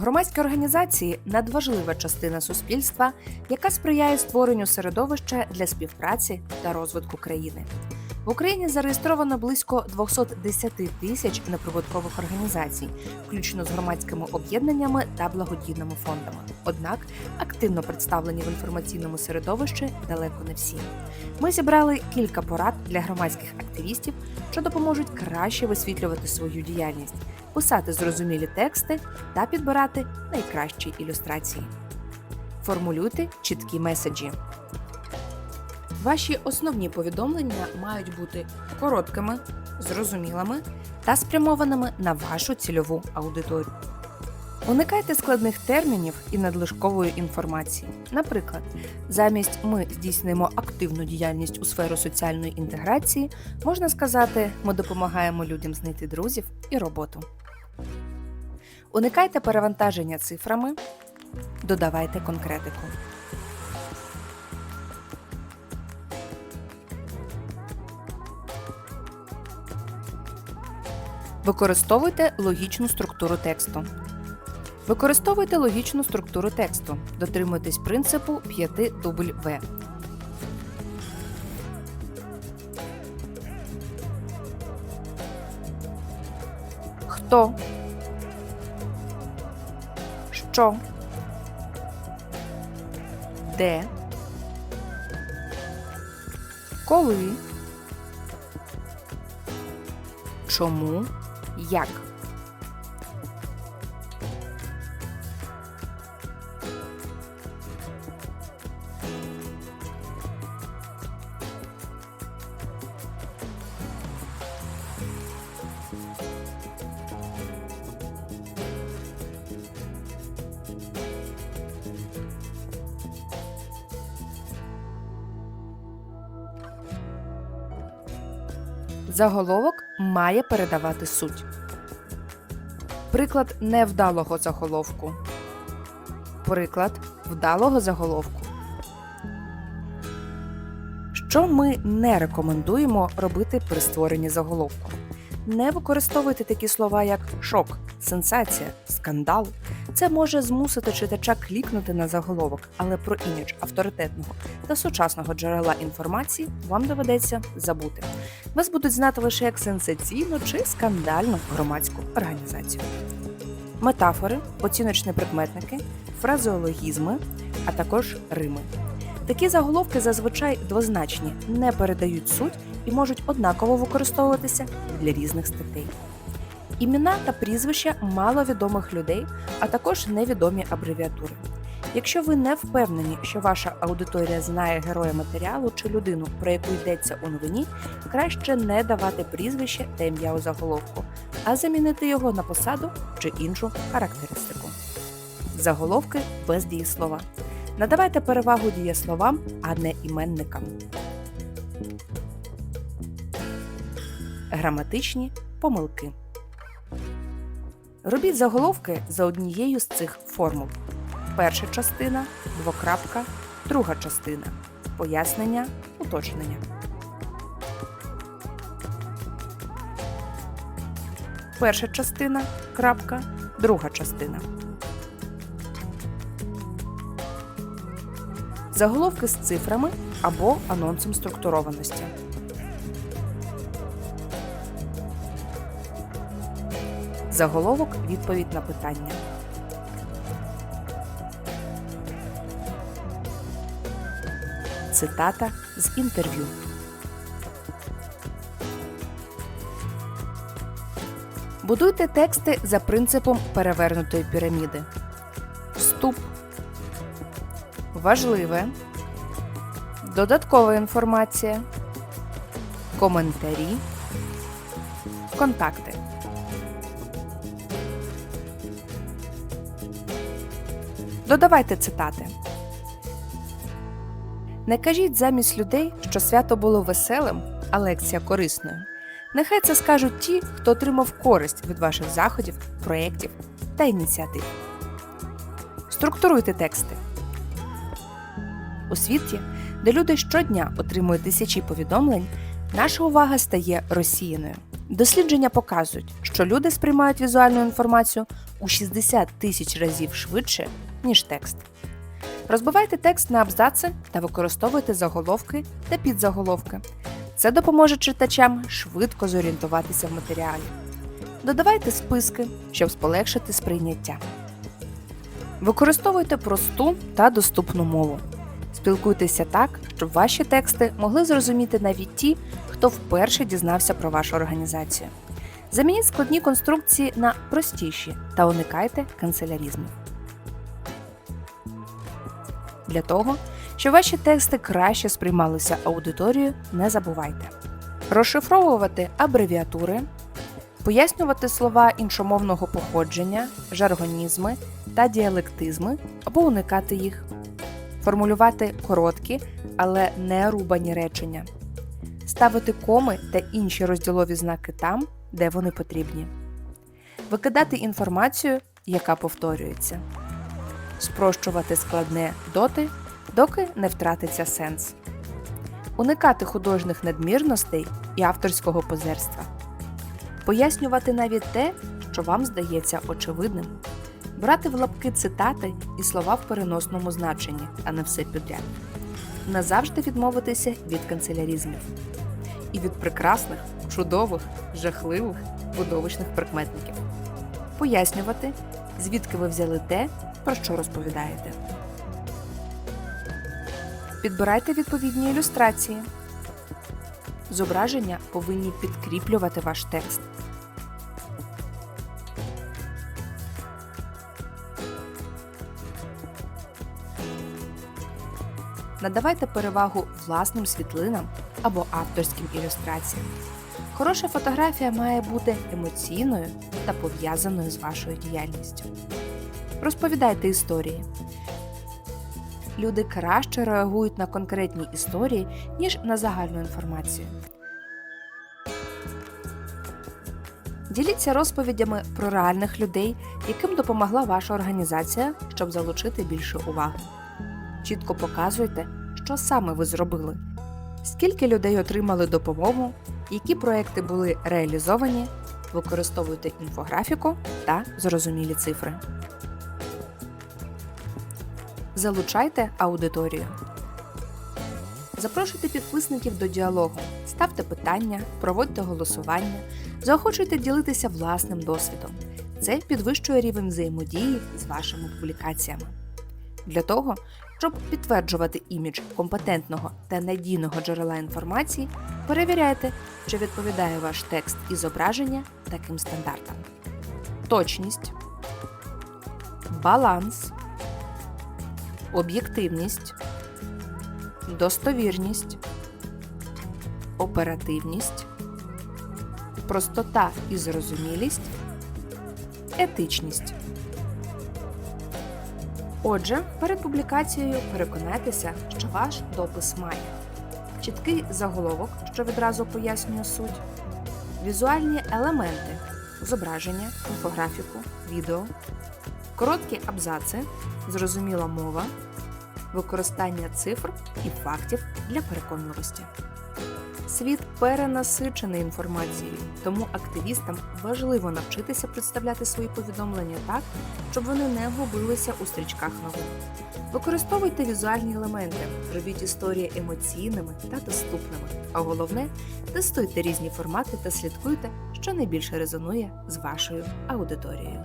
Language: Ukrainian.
Громадські організації надважлива частина суспільства, яка сприяє створенню середовища для співпраці та розвитку країни. В Україні зареєстровано близько 210 тисяч неприбуткових організацій, включно з громадськими об'єднаннями та благодійними фондами. Однак активно представлені в інформаційному середовищі далеко не всі. Ми зібрали кілька порад для громадських активістів, що допоможуть краще висвітлювати свою діяльність, писати зрозумілі тексти та підбирати найкращі ілюстрації. Формулюйте чіткі меседжі. Ваші основні повідомлення мають бути короткими, зрозумілими та спрямованими на вашу цільову аудиторію. Уникайте складних термінів і надлишкової інформації. Наприклад, замість ми здійснюємо активну діяльність у сферу соціальної інтеграції, можна сказати, ми допомагаємо людям знайти друзів і роботу. Уникайте перевантаження цифрами, додавайте конкретику. Використовуйте логічну структуру тексту. Використовуйте логічну структуру тексту. Дотримуйтесь принципу 5 В. Хто? Що? Де? Коли? Чому? Як? Заголовок має передавати суть. Приклад невдалого заголовку. Приклад вдалого заголовку. Що ми не рекомендуємо робити при створенні заголовку? Не використовуйте такі слова, як шок, сенсація, скандал. Це може змусити читача клікнути на заголовок, але про імідж авторитетного та сучасного джерела інформації вам доведеться забути. Вас будуть знати лише як сенсаційну чи скандальну громадську організацію. Метафори, оціночні прикметники, фразеологізми, а також рими. Такі заголовки зазвичай двозначні, не передають суть і можуть однаково використовуватися для різних статей. Імена та прізвища маловідомих людей, а також невідомі абревіатури. Якщо ви не впевнені, що ваша аудиторія знає героя матеріалу чи людину, про яку йдеться у новині, краще не давати прізвище та ім'я у заголовку, а замінити його на посаду чи іншу характеристику. Заголовки без дієслова. Надавайте перевагу дієсловам, а не іменникам. Граматичні помилки. Робіть заголовки за однією з цих формул. Перша частина, двокрапка, друга частина. Пояснення, уточнення. Перша частина, крапка, друга частина. Заголовки з цифрами або анонсом структурованості. Заголовок відповідь на питання. Цитата з інтерв'ю. Будуйте тексти за принципом перевернутої піраміди. Вступ. Важливе. Додаткова інформація. Коментарі. Контакти. Додавайте цитати. Не кажіть замість людей, що свято було веселим, а лекція корисною. Нехай це скажуть ті, хто отримав користь від ваших заходів, проєктів та ініціатив. Структуруйте тексти. У світі, де люди щодня отримують тисячі повідомлень, наша увага стає розсіяною. Дослідження показують, що люди сприймають візуальну інформацію у 60 тисяч разів швидше, ніж текст. Розбивайте текст на абзаци та використовуйте заголовки та підзаголовки. Це допоможе читачам швидко зорієнтуватися в матеріалі. Додавайте списки, щоб полегшити сприйняття. Використовуйте просту та доступну мову. Спілкуйтеся так, щоб ваші тексти могли зрозуміти навіть ті, хто вперше дізнався про вашу організацію. Замініть складні конструкції на простіші та уникайте канцелярізмів. Для того, щоб ваші тексти краще сприймалися аудиторією, не забувайте. Розшифровувати абревіатури, пояснювати слова іншомовного походження, жаргонізми та діалектизми або уникати їх, формулювати короткі, але не рубані речення, ставити коми та інші розділові знаки там, де вони потрібні, викидати інформацію, яка повторюється, спрощувати складне доти, доки не втратиться сенс, уникати художніх надмірностей і авторського позерства, пояснювати навіть те, що вам здається очевидним, брати в лапки цитати і слова в переносному значенні, а не все підряд, назавжди відмовитися від канцелярізмів і від прекрасних, чудових, жахливих, видовищних прикметників, пояснювати, звідки ви взяли те, про що розповідаєте. Підбирайте відповідні ілюстрації. Зображення повинні підкріплювати ваш текст. Надавайте перевагу власним світлинам або авторським ілюстраціям. Хороша фотографія має бути емоційною та пов'язаною з вашою діяльністю. Розповідайте історії. Люди краще реагують на конкретні історії, ніж на загальну інформацію. Діліться розповідями про реальних людей, яким допомогла ваша організація, щоб залучити більше уваги. Чітко показуйте, що саме ви зробили, скільки людей отримали допомогу, які проекти були реалізовані, використовуйте інфографіку та зрозумілі цифри. Залучайте аудиторію. Запрошуйте підписників до діалогу, ставте питання, проводьте голосування, заохочуйте ділитися власним досвідом. Це підвищує рівень взаємодії з вашими публікаціями. Для того, щоб підтверджувати імідж компетентного та надійного джерела інформації, перевіряйте, чи відповідає ваш текст і зображення таким стандартам. Точність, баланс, об'єктивність, достовірність, оперативність, простота і зрозумілість, етичність. Отже, перед публікацією переконайтеся, що ваш допис має чіткий заголовок, що відразу пояснює суть, візуальні елементи, зображення, інфографіку, відео, короткі абзаци, зрозуміла мова, використання цифр і фактів для переконливості. Світ перенасичений інформацією, тому активістам важливо навчитися представляти свої повідомлення так, щоб вони не губилися у стрічках новин. Використовуйте візуальні елементи, робіть історії емоційними та доступними. А головне, тестуйте різні формати та слідкуйте, що найбільше резонує з вашою аудиторією.